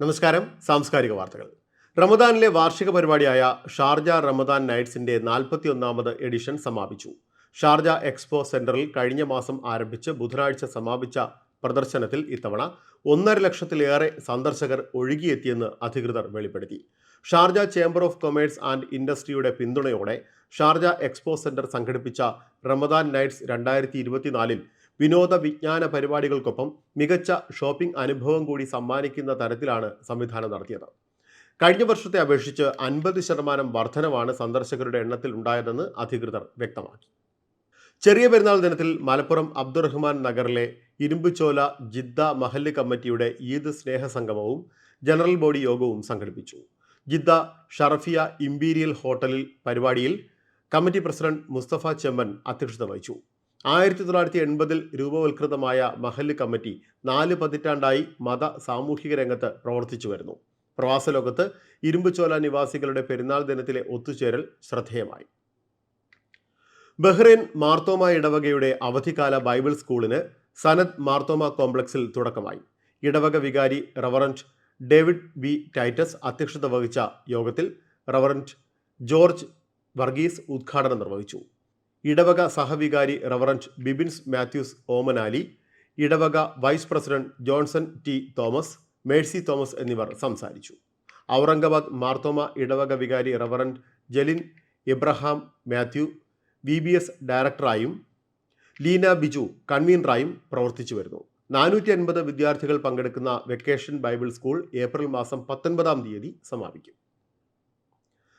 നമസ്കാരം. സാംസ്കാരിക വാർത്തകൾ. റമദാനിലെ വാർഷിക പരിപാടിയായ ഷാർജ റമദാൻ നൈറ്റ്സിന്റെ നാൽപ്പത്തി ഒന്നാമത് എഡിഷൻ സമാപിച്ചു. ഷാർജ എക്സ്പോ സെന്ററിൽ കഴിഞ്ഞ മാസം ആരംഭിച്ച് ബുധനാഴ്ച സമാപിച്ച പ്രദർശനത്തിൽ ഇത്തവണ ഒന്നര ലക്ഷത്തിലേറെ സന്ദർശകർ ഒഴുകിയെത്തിയെന്ന് അധികൃതർ വെളിപ്പെടുത്തി. Sharjah chamber of commerce and ഇൻഡസ്ട്രിയുടെ പിന്തുണയോടെ ഷാർജ എക്സ്പോ സെന്റർ സംഘടിപ്പിച്ച റമദാൻ നൈറ്റ്സ് രണ്ടായിരത്തി വിനോദ വിജ്ഞാന പരിപാടികൾക്കൊപ്പം മികച്ച ഷോപ്പിംഗ് അനുഭവം കൂടി സമ്മാനിക്കുന്ന തരത്തിലാണ് സംവിധാനം നടത്തിയത്. കഴിഞ്ഞ വർഷത്തെ അപേക്ഷിച്ച് അൻപത് ശതമാനം വർധനവാണ് സന്ദർശകരുടെ എണ്ണത്തിൽ ഉണ്ടായതെന്ന് അധികൃതർ വ്യക്തമാക്കി. ചെറിയ പെരുന്നാൾ ദിനത്തിൽ മലപ്പുറം അബ്ദുറഹ്മാൻ നഗറിലെ ഇരുമ്പുചോല ജിദ്ദ മഹല്ല് കമ്മിറ്റിയുടെ ഈദ് സ്നേഹ സംഗമവും ജനറൽ ബോഡി യോഗവും സംഘടിപ്പിച്ചു. ജിദ്ദ ഷറഫിയ ഇംപീരിയൽ ഹോട്ടലിൽ പരിപാടിയിൽ കമ്മിറ്റി പ്രസിഡന്റ് മുസ്തഫ ചെമ്മൻ അധ്യക്ഷത വഹിച്ചു. ആയിരത്തി തൊള്ളായിരത്തി എൺപതിൽ രൂപവൽകൃതമായ മഹല്ല് കമ്മിറ്റി നാല് പതിറ്റാണ്ടായി മത സാമൂഹിക രംഗത്ത് പ്രവർത്തിച്ചു വരുന്നു. പ്രവാസ ലോകത്ത് ഇരുമ്പുചോല നിവാസികളുടെ പെരുന്നാൾ ദിനത്തിലെ ഒത്തുചേരൽ ശ്രദ്ധേയമായി. ബഹ്റൈൻ മാർത്തോമ ഇടവകയുടെ അവധിക്കാല ബൈബിൾ സ്കൂളിന് സനത് മാർത്തോമ കോംപ്ലക്സിൽ തുടക്കമായി. ഇടവക വികാരി റവറന്റ് ഡേവിഡ് വി ടൈറ്റസ് അധ്യക്ഷത വഹിച്ച യോഗത്തിൽ റവറന്റ് ജോർജ് വർഗീസ് ഉദ്ഘാടനം നിർവഹിച്ചു. ഇടവക സഹവികാരി റവറന്റ് ബിബിൻസ് മാത്യൂസ് ഓമനാലി ഇടവക vice president Johnson T Thomas Mercy Thomas എന്നിവർ സംസാരിച്ചു. ഔറംഗാബാദ് മാർത്തോമ ഇടവക വികാരി reverend Jalin Ibrahim Mathew V B S ഡയറക്ടറായും Leena Biju കൺവീനറായും പ്രവർത്തിച്ചു വരുന്നു. നാനൂറ്റി അൻപത് വിദ്യാർത്ഥികൾ പങ്കെടുക്കുന്ന വെക്കേഷൻ ബൈബിൾ സ്കൂൾ ഏപ്രിൽ മാസം പത്തൊൻപതാം തീയതി സമാപിക്കും.